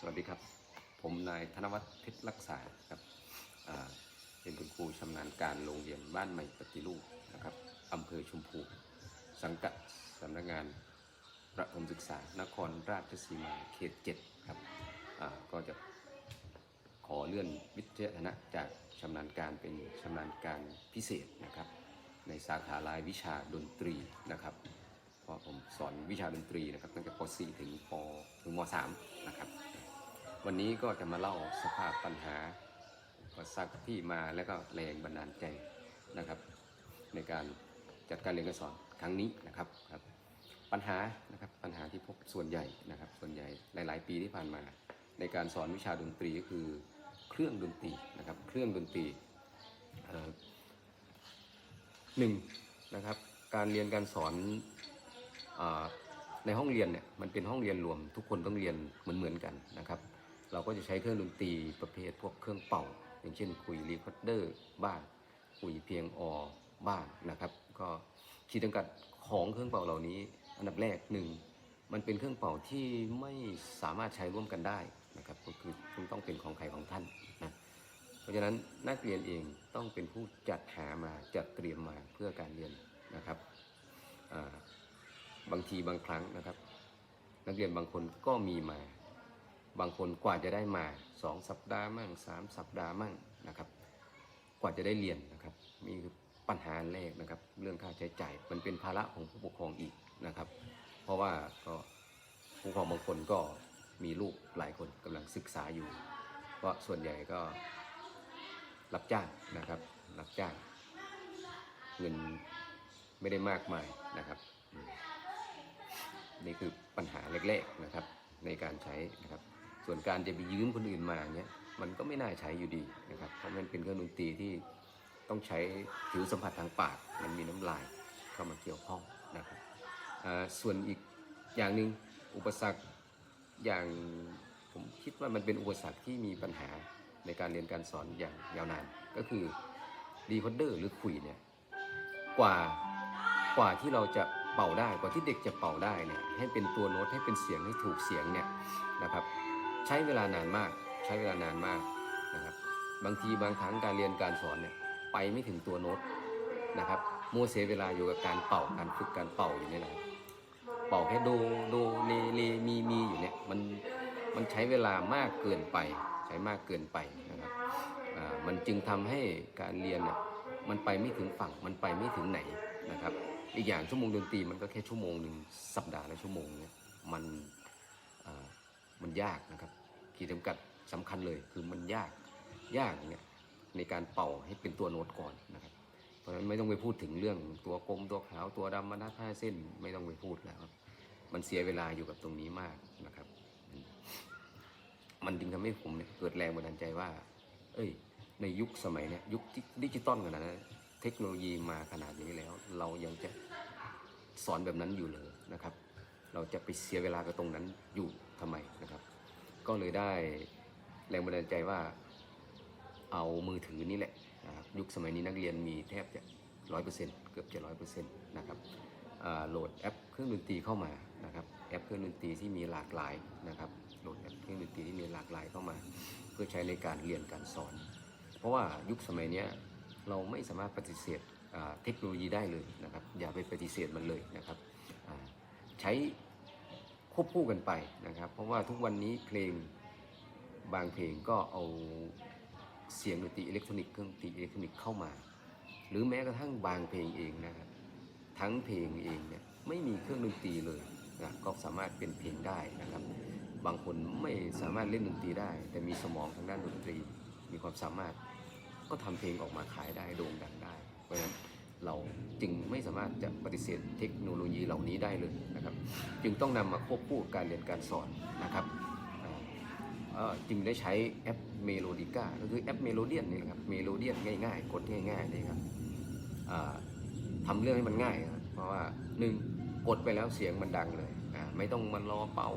สวัสดีครับ ผมนายธนวัฒน์เพชรรักษาครับเป็นคุณครูชำนาญการโรงเรียนบ้านใหม่ปฏิรูปนะครับอำเภอชุมพู สังกัดสำนักงานประถมศึกษานครราชสีมาเขตเจ็ดครับก็จะขอเลื่อนวิทยาฐานะจากชำนาญการเป็นชำนาญการพิเศษนะครับ ในสาขารายวิชาดนตรีนะครับเพราะผมสอนวิชาดนตรีนะครับตั้งแต่ป .4 ถึงปถึงม .3 นะครับ วันนี้ก็จะมาเล่าสภาพปัญหาอุปสรรคที่มาและก็แรงบันดาลใจนะครับ ในการจัดการเรียนการสอนครั้งนี้นะครับครับ ปัญหานะครับปัญหาที่พบส่วนใหญ่นะครับ ส่วนใหญ่หลาย ๆ ปีที่ผ่านมา ในการสอนวิชาดนตรีก็คือเครื่องดนตรีนะครับ เครื่องดนตรีหนึ่งนะครับการเรียนการสอนอในห้องเรียนเนี่ยมันเป็นห้องเรียนรวม ทุกคนต้องเรียนเหมือนเหมือนๆกันนะครับ เราก็จะใช้เครื่องดนตรีประเภทพวกเครื่องเป่า อย่างเช่นคุยรีคอร์เดอร์บ้างคุยเพียงอบ้างนะครับ ก็ขีดจำกัดของเครื่องเป่าเหล่านี้ อันดับแรกหนึ่งมันเป็นเครื่องเป่าที่ไม่สามารถใช้ร่วมกันได้นะครับก็คือคุณต้องเป็นของใครของท่านนะเพราะฉะนั้นนักเรียนเองต้องเป็นผู้จัดหามาจัดเตรียมมาเพื่อการเรียนนะครับบางทีบางครั้งนะครับ นักเรียนบางคนก็มีมา บางคนกว่าจะได้มาสองสัปดาห์มั่งสามสัปดาห์มั่งนะครับ กว่าจะได้เรียนนะครับมีปัญหาแรกนะครับ เรื่องค่าใช้จ่ายมันเป็นภาระของผู้ปกครองอีกนะครับ เพราะว่าก็ผู้ปกครองบางคนก็มีลูกหลายคนกำลังศึกษาอยู่เพราะส่วนใหญ่ก็รับจ้างนะครับ รับจ้าง เงินไม่ได้มากมายนะครับ นี่คือปัญหาแรกๆนะครับในการใช้นะครับ ส่วนการจะไปยืมคนอื่นมาเนี้ยมันก็ไม่น่าใช้อยู่ดีนะครับเพราะมันเป็นเครื่องดนตรีที่ต้องใช้ผิวสัมผัสทางปาก มันมีน้ำลายเข้ามาเกี่ยวข้องนะครับส่วนอีกอย่างหนึ่งอุปสรรคอย่างผมคิดว่ามันเป็นอุปสรรคที่มีปัญหาในการเรียนการสอนอย่างยาวนาน ก็คือดีคอเดอร์หรือคุยเนี่ยกว่ากว่าที่เราจะเป่าได้กว่าที่เด็กจะเป่าได้เนี่ยให้เป็นตัวโน้ตให้เป็นเสียงให้ถูกเสียงเนี่ยนะครับ ใช้เวลานานมาก ใช้เวลานานมากนะครับ บางทีบางครั้งการเรียนการสอนเนี่ยไปไม่ถึงตัวโน้ตนะครับมัวเสียเวลาอยู่กับการเป่าการฝึกการเป่าอยู่นี่ยนะเป่าแค่โดโดเลเลมีมีอยู่เนี่ยมันมันใช้เวลามากเกินไป ใช้มากเกินไปนะครับอ่ามันจึงทำให้การเรียนเนี่ยมันไปไม่ถึงฝั่งมันไปไม่ถึงไหนนะครับ อีกอย่างชั่วโมงดนตรีมันก็แค่ชั่วโมงหนึ่งสัปดาห์ละชั่วโมงเนี่ยมันอ่ามันยากนะครับ ขีดจำกัดสำคัญเลยคือมันยากยากเนี่ยในการเป่าให้เป็นตัวโน้ตก่อนนะครับ เพราะฉะนั้นไม่ต้องไปพูดถึงเรื่องตัวกลมตัวขาวตัวดำบรรทัดห้าเส้นไม่ต้องไปพูดแล้วครับ มันเสียเวลาอยู่กับตรงนี้มากนะครับ มันจึงทำให้ผมเนี่ยเกิดแรงบันดาลใจว่า เอ้ย ในยุคสมัยเนี่ยยุคที่ดิจิตอลขนาดนั้นเทคโนโลยีมาขนาดนี้แล้ว เรายังจะสอนแบบนั้นอยู่เลยนะครับ เราจะไปเสียเวลากับตรงนั้นอยู่ทำไมนะครับ ก็เลยได้แรงบันดาลใจว่าเอามือถือนี่แหละนะครับยุคสมัยนี้นักเรียนมีแทบจะร้อยเปอร์เซ็นต์เกือบจะร้อยเปอร์เซ็นต์นะครับโหลดแอปเครื่องดนตรีเข้ามานะครับแอปเครื่องดนตรีที่มีหลากหลายนะครับโหลดแอปเครื่องดนตรีที่มีหลากหลายเข้ามา เพื่อใช้ในการเรียนการสอน เพราะว่ายุคสมัยนี้เราไม่สามารถปฏิเสธเทคโนโลยีได้เลยนะครับอย่าไปปฏิเสธมันเลยนะครับใช้ ควบคู่กันไปนะครับ เพราะว่าทุกวันนี้เพลงบางเพลงก็เอาเสียงดนตรีอิเล็กทรอนิกส์เครื่องดนตรีอิเล็กทรอนิกส์เข้ามา หรือแม้กระทั่งบางเพลงเองนะครับทั้งเพลงเองเนี่ยไม่มีเครื่องดนตรีเลยนะก็สามารถเป็นเพลงได้นะครับ บางคนไม่สามารถเล่นดนตรีได้ แต่มีสมองทางด้านดนตรี มีความสามารถก็ทำเพลงออกมาขายได้โด่งดังได้เพราะฉะนั้น เราจึงไม่สามารถจะปฏิเสธเทคโนโลยีเหล่านี้ได้เลยนะครับ จึงต้องนำมาควบคู่การเรียนการสอนนะครับจึงได้ใช้แอปเมโลดิก้าก็คือแอปเมโลเดียนนี่แหละครับเมโลเดียนง่ายๆกดง่ายๆนี่ครับอ่าทำเรื่องให้มันง่ายเพราะว่าหนึ่งกดไปแล้วเสียงมันดังเลยไม่ต้องมันรอเป่า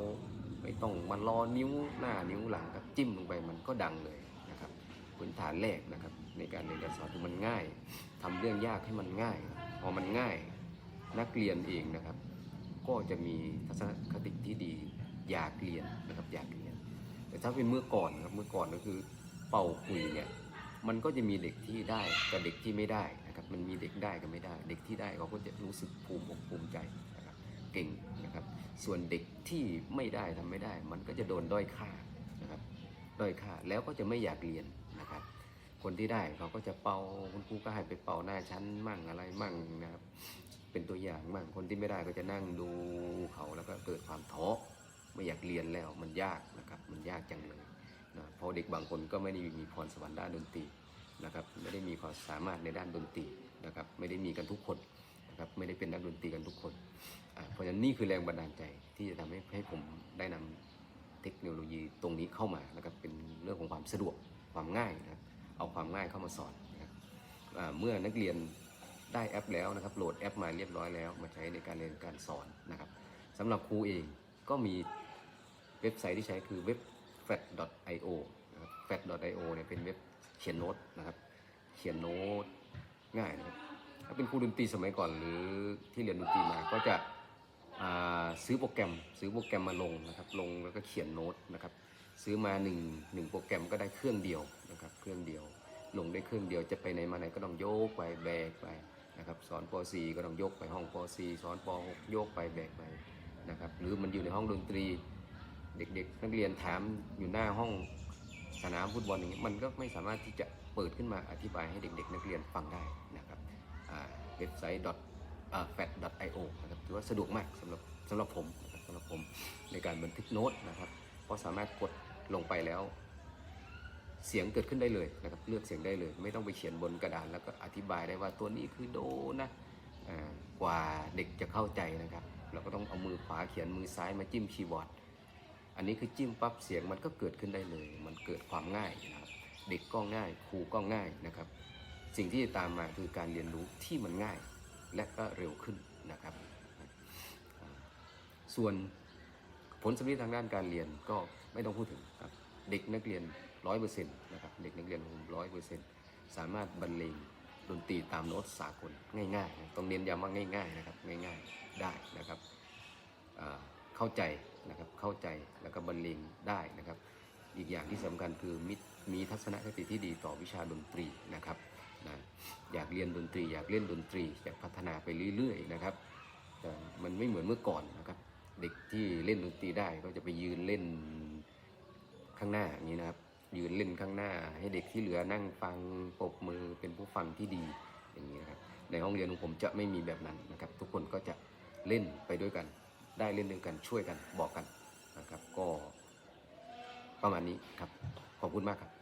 ไม่ต้องมันรอนิ้วหน้านิ้วหลังครับจิ้มลงไปมันก็ดังเลย ฐานแรกนะครับ ในการเรียนการสอนคือมันง่ายทำเรื่องยากให้มันง่าย พอมันง่าย นักเรียนเองนะครับ ก็จะมีทัศนคติที่ดีอยากเรียนนะครับอยากเรียน แต่ถ้าเป็นเมื่อก่อนครับเมื่อก่อนก็คือเป่าคุยเนี่ยมันก็จะมีเด็กที่ได้กับเด็กที่ไม่ได้นะครับ มันมีเด็กได้กับไม่ได้ เด็กที่ได้เขาก็จะรู้สึกภูมิอกภูมิใจนะครับ เก่งนะครับ ส่วนเด็กที่ไม่ได้ทำไม่ได้ มันก็จะโดนด้อยค่านะครับ ด้อยค่าแล้วก็จะไม่อยากเรียน คนที่ได้เขาก็จะเป่าคุณครูก็ให้ไปเป่าหน้าชั้นมั่งอะไรมั่งนะครับ เป็นตัวอย่างมั่งคนที่ไม่ได้ก็จะนั่งดูเขาแล้วก็เกิดความท้อไม่อยากเรียนแล้วมันยากนะครับมันยากจังเลยนะเพราะเด็กบางคนก็ไม่ได้มีพรสวรรค์ด้านดนตรีนะครับไม่ได้มีความสามารถในด้านดนตรีนะครับไม่ได้มีกันทุกคนนะครับไม่ได้เป็นนักดนตรีกันทุกคน เพราะฉะนั้นนี่คือแรงบันดาลใจที่จะทำให้ให้ผมได้นำเทคโนโลยีตรงนี้เข้ามานะครับเป็นเรื่องของความสะดวกความง่ายนะครับ เอาความง่ายเข้ามาสอนนะครับเมื่อนักเรียนได้แอปแล้วนะครับโหลดแอปมาเรียบร้อยแล้ว มาใช้ในการเรียนการสอนนะครับสำหรับครูเองก็มีเว็บไซต์ที่ใช้คือเว็บ fat.io นะครับ fat.io เนี่ยเป็นเว็บเขียนโน้ตนะครับ เขียนโน้ตง่ายนะครับถ้าเป็นครูดนตรีสมัยก่อนหรือที่เรียนดนตรีมาก็จะซื้อโปรแกรม ซื้อโปรแกรมมาลงนะครับ ลงแล้วก็เขียนโน้ตนะครับ ซื้อมาหนึ่งโปรแกรมก็ได้เครื่องเดียวนะครับเครื่องเดียว ลงได้เครื่องเดียวจะไปไหนมาไหนก็ต้องโยกไปแบกไปนะครับสอนป .4 ก็ต้องยกไปห้องป .4 สอนป .6 โยกไปแบกไปนะครับหรือมันอยู่ในห้องดนตรีเด็กๆ นักเรียนถามอยู่หน้าห้องสนามฟุตบอลอย่างนี้มันก็ไม่สามารถที่จะเปิดขึ้นมาอธิบายให้เด็ก ๆ นักเรียนฟังได้นะครับเว็บไซต์ fat.io นะครับถือว่าสะดวกมากสำหรับสำหรับผมสำหรับผมในการบันทึกโน้ตนะครับ เพราะสามารถกด ลงไปแล้ว เสียงเกิดขึ้นได้เลยนะครับเลือกเสียงได้เลย ไม่ต้องไปเขียนบนกระดาน แล้วก็อธิบายได้ว่าตัวนี้คือโดนะกว่าเด็กจะเข้าใจนะครับ เราก็ต้องเอามือขวาเขียนมือซ้ายมาจิ้มคีย์บอร์ด อันนี้คือจิ้มปั๊บเสียงมันก็เกิดขึ้นได้เลย มันเกิดความง่ายนะครับเด็กก็ง่ายครูก็ง่ายนะครับ สิ่งที่จะตามมาคือการเรียนรู้ที่มันง่าย และก็เร็วขึ้นนะครับ ส่วนผลสำเร็จทางด้านการเรียนก็ ไม่ต้องพูดถึงครับเด็กนักเรียนร้อยเปอร์เซ็นต์นะครับเด็กนักเรียนร้อยเปอร์เซ็นต์สามารถบรรเลงดนตรีตามโน้ตสากลง่ายๆต้องเน้นย้ำว่าง่ายๆนะครับง่ายๆได้นะครับเข้าใจนะครับเข้าใจแล้วก็บรรเลงได้นะครับ อีกอย่างที่สำคัญคือมิมีทัศนคติที่ดีต่อวิชาดนตรีนะครับนะอยากเรียนดนตรี อยากเล่นดนตรีอยากพัฒนาไปเรื่อยๆนะครับแต่มันไม่เหมือนเมื่อก่อนนะครับ เด็กที่เล่นดนตรีได้ก็จะไปยืนเล่น ข้างหน้าอย่างนี้นะครับ ยืนเล่นข้างหน้า ให้เด็กที่เหลือนั่งฟังปบมือเป็นผู้ฟังที่ดีอย่างนี้นะครับ ในห้องเรียนของผมจะไม่มีแบบนั้นนะครับ ทุกคนก็จะเล่นไปด้วยกัน ได้เล่นด้วยกันช่วยกันบอกกันนะครับ ก็ประมาณนี้ครับขอบคุณมากครับ